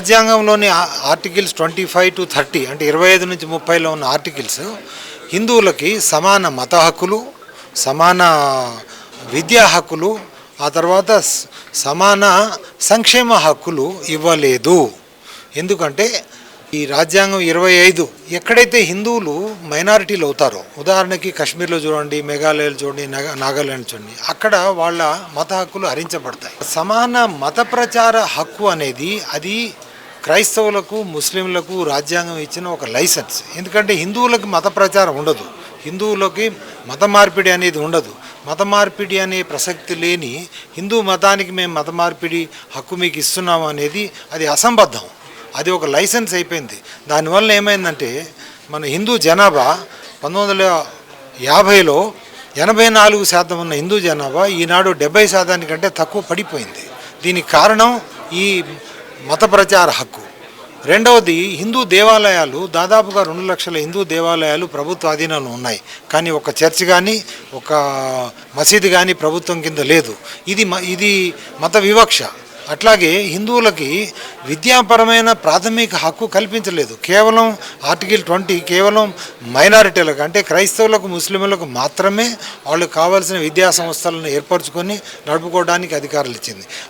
రాజ్యాంగంలోని articles twenty five to thirty అంటే ఇరవై ఐదు నుంచి ముప్పైలో ఉన్న ఆర్టికల్స్ హిందువులకి సమాన మత హక్కులు సమాన విద్యా హక్కులు ఆ తర్వాత సమాన సంక్షేమ హక్కులు ఇవ్వలేదు. ఎందుకంటే ఈ రాజ్యాంగం ఇరవై ఐదు ఎక్కడైతే హిందువులు మైనారిటీలు అవుతారో ఉదాహరణకి కాశ్మీర్లో చూడండి మేఘాలయలు చూడండి నాగాల్యాండ్ నాగాలాండ్ చూడండి అక్కడ వాళ్ళ మత హక్కులు హరించబడతాయి. సమాన మత ప్రచార హక్కు అనేది అది క్రైస్తవులకు ముస్లింలకు రాజ్యాంగం ఇచ్చిన ఒక లైసెన్స్. ఎందుకంటే హిందువులకి మత ప్రచారం ఉండదు. హిందువులకి మత మార్పిడి అనేది ఉండదు. మత మార్పిడి అనే ప్రసక్తి లేని హిందూ మతానికి మేము మత మార్పిడి హక్కు మీకు ఇస్తున్నాము అనేది అది అసంబద్ధం. అది ఒక లైసెన్స్ అయిపోయింది. దానివల్ల ఏమైందంటే మన హిందూ జనాభా పంతొమ్మిది వందల యాభైలో ఎనభై నాలుగు శాతం ఉన్న హిందూ జనాభా ఈనాడు డెబ్బై శాతానికంటే తక్కువ పడిపోయింది. దీనికి కారణం ఈ మత ప్రచార హక్కు. రెండవది హిందూ దేవాలయాలు దాదాపుగా రెండు లక్షల హిందూ దేవాలయాలు ప్రభుత్వ అధీనంలో ఉన్నాయి. కానీ ఒక చర్చ్ కానీ ఒక మసీదు కానీ ప్రభుత్వం కింద లేదు. ఇది మ- ఇది మత వివక్ష. అట్లాగే హిందువులకి విద్యాపరమైన ప్రాథమిక హక్కు కల్పించలేదు. కేవలం ఆర్టికల్ ట్వంటీ కేవలం మైనారిటీలకు అంటే క్రైస్తవులకు ముస్లింలకు మాత్రమే వాళ్ళకి కావాల్సిన విద్యా సంస్థలను ఏర్పరచుకొని నడుపుకోవడానికి అధికారులు ఇచ్చింది.